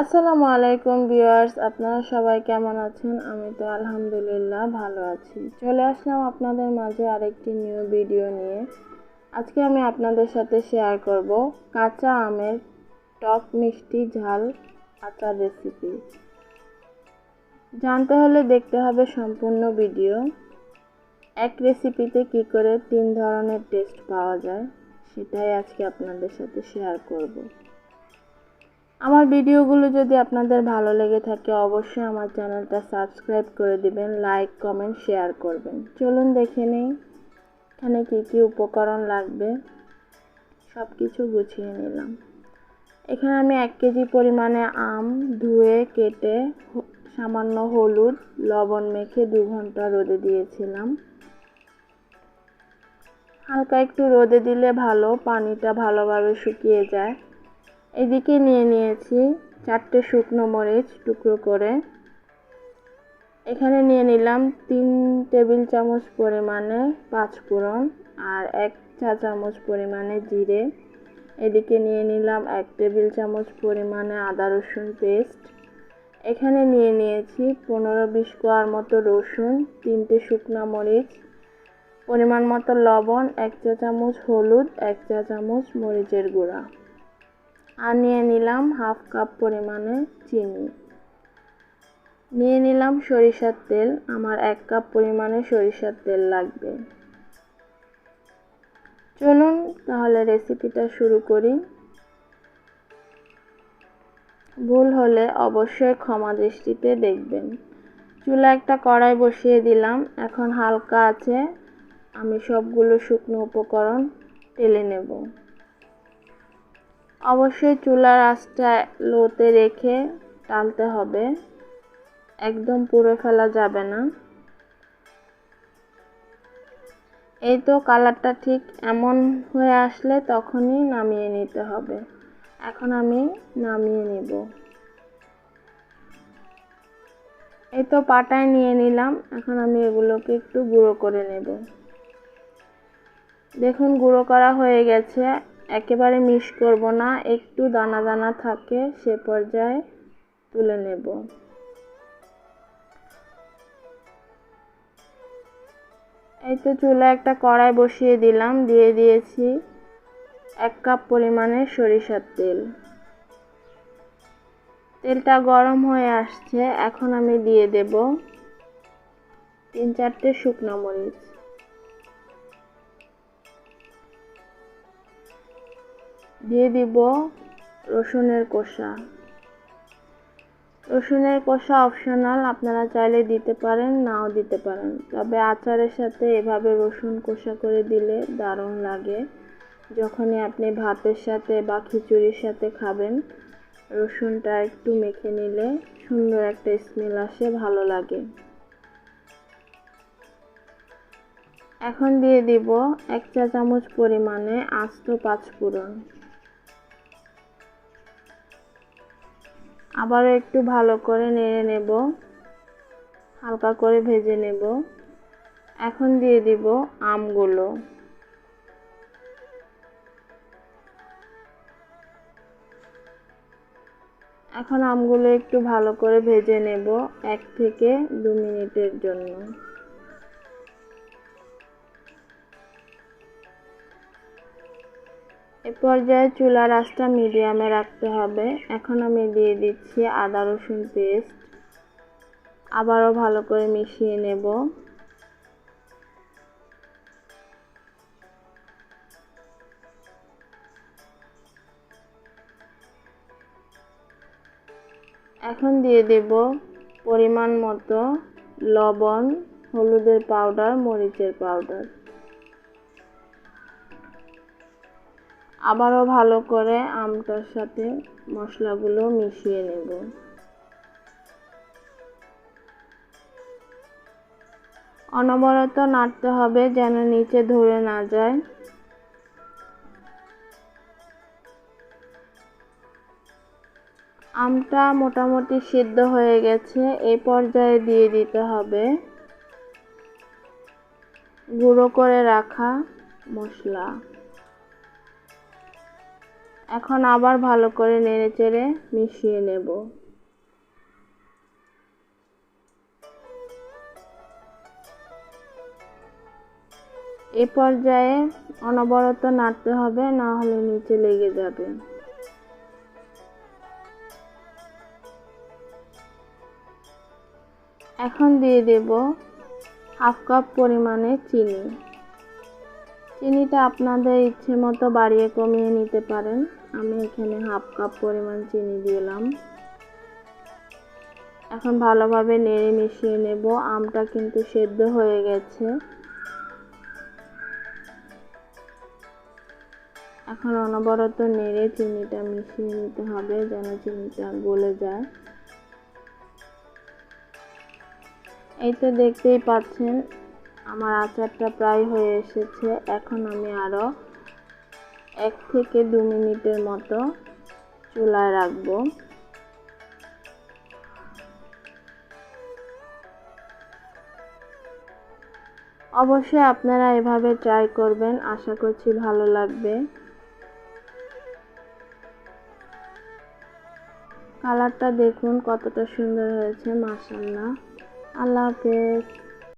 আসসালামু আলাইকুম ভিউয়ার্স, আপনারা সবাই কেমন আছেন? আমি তো আলহামদুলিল্লাহ ভালো আছি। চলে আসলাম আপনাদের মাঝে আরেকটি নিউ ভিডিও নিয়ে। আজকে আমি আপনাদের সাথে শেয়ার করব কাঁচা আমের টক মিষ্টি ঝাল আচার রেসিপি জানতে হলে দেখতে হবে সম্পূর্ণ ভিডিও। এক রেসিপিতে কি করে তিন ধরনের টেস্ট পাওয়া যায়, সেটাই আজকে আপনাদের সাথে শেয়ার করব। আমার ভিডিওগুলো যদি আপনাদের ভালো লেগে থাকে, অবশ্যই আমার চ্যানেলটা সাবস্ক্রাইব করে দিবেন, লাইক, কমেন্ট, শেয়ার করবেন। চলুন দেখে নেই, এখানে কী কী উপকরণ লাগবে? সব কিছু গুছিয়ে নিলাম। এখানে আমি এক কেজি পরিমাণে আম ধুয়ে কেটে সামান্য হলুদ, লবণ মেখে দু ঘণ্টা রোদে দিয়েছিলাম। হালকা একটু রোদে দিলে ভালো, পানিটা ভালোভাবে শুকিয়ে যায়। এদিকে নিয়ে নিয়েছি চারটে শুকনো মরিচ টুকরো করে। এখানে নিয়ে নিলাম তিন টেবিল চামচ পরিমাণে পাঁচ ফোড়ন আর এক চা চামচ পরিমাণে জিরে। এদিকে নিয়ে নিলাম এক টেবিল চামচ পরিমাণে আদা রসুন পেস্ট। এখানে নিয়ে নিয়েছি পনেরো বিশ কোয়ার মতো রসুন, তিনটে শুকনো মরিচ, পরিমাণ মতো লবণ, এক চা চামচ হলুদ, এক চা চামচ মরিচের গুঁড়া। আর নিয়ে নিলাম হাফ কাপ পরিমাণে চিনি। নিয়ে নিলাম সরিষার তেল, আমার এক কাপ পরিমাণে সরিষার তেল লাগবে। চলুন তাহলে রেসিপিটা শুরু করি। ভুল হলে অবশ্যই ক্ষমা দৃষ্টিতে দেখবেন। চুলা একটা কড়াই বসিয়ে দিলাম, এখন হালকা আছে। আমি সবগুলো শুকনো উপকরণ তেলে নেব। অবশ্যই চুলার আঁচটা লোতে রেখে টালতে হবে। একদম পুড়ে ফেলা যাবে না। এই তো কালারটা ঠিক এমন হয়ে আসলে তখনই নামিয়ে নিতে হবে। এখন আমি নামিয়ে নিব। এই তো পাটায় নিয়ে নিলাম। এখন আমি এগুলোকে একটু গুঁড়ো করে নেব। দেখুন, গুঁড়ো করা হয়ে গেছে। একেবারে মিশ করব না, একটু দানা দানা থাকে, সে পর্যায়ে তুলে নেব। এই তো চুলা একটা কড়াই বসিয়ে দিলাম, দিয়ে দিয়েছি এক কাপ পরিমাণে সরিষার তেল। তেলটা গরম হয়ে আসছে, এখন আমি দিয়ে দেব তিন চারটে শুকনো মরিচ। দিয়ে দিব রসুনের কষা। রসুনের কষা অপশনাল আপনারা চাইলে দিতে পারেন, নাও দিতে পারেন। তবে আচারের সাথে এভাবে রসুন কষা করে দিলে দারুণ লাগে। যখনই আপনি ভাতের সাথে বা খিচুড়ির সাথে খাবেন, রসুনটা একটু মেখে নিলে সুন্দর একটা স্মেল আসে, ভালো লাগে। এখন দিয়ে দিব এক চা চামচ পরিমাণে আস্ত পাঁচফোড়ন। আবারও একটু ভালো করে নেড়ে নেব। হালকা করে ভেজে নেব। এখন দিয়ে দিব আমগুলো। এখন আমগুলো একটু ভালো করে ভেজে নেব এক থেকে দু মিনিটের জন্য। এ পর্যায়ে চুলার আঁচটা মিডিয়ামে রাখতে হবে। এখন আমি দিয়ে দিচ্ছি আদা রসুন পেস্ট। আবারও ভালো করে মিশিয়ে নেব। এখন দিয়ে দেব পরিমাণ মতো লবণ, হলুদের পাউডার মরিচের পাউডার আবারও ভালো করে আমটার সাথে মশলাগুলো মিশিয়ে নেব। অনবরত নাড়তে হবে যেন নিচে ধরে না যায়। আমটা মোটামুটি সিদ্ধ হয়ে গেছে এই পর্যায়ে দিয়ে দিতে হবে গুঁড়ো করে রাখা মশলা। এখন আবার ভালো করে নেড়ে চেড়ে মিশিয়ে নেব। এ পর্যায়ে অনবরত নাড়তে হবে, না হলে নিচে লেগে যাবে। এখন দিয়ে দেব হাফ কাপ পরিমাণে চিনি। চিনিটা আপনাদের ইচ্ছে মতো বাড়িয়ে কমিয়ে নিতে পারেন। আমি এখানে হাফ কাপ পরিমাণ চিনি দিলাম। এখন ভালোভাবে নেড়ে মিশিয়ে নেব। আমটা কিন্তু সেদ্ধ হয়ে গেছে। এখন অনবরত নেড়ে চিনিটা মিশিয়ে নিতে হবে যেন চিনিটা গলে যায়। এই তো দেখতেই পাচ্ছেন, আমার আচারটা প্রায় হয়ে এসেছে। এখন আমি আরও এক থেকে দু মিনিটের মতো চুলায় রাখব। অবশ্যই আপনারা এভাবে ট্রাই করবেন, আশা করছি ভালো লাগবে। কালারটা দেখুন কতটা সুন্দর হয়েছে মাসাল্লাহ আল্লাহ হাফেজ।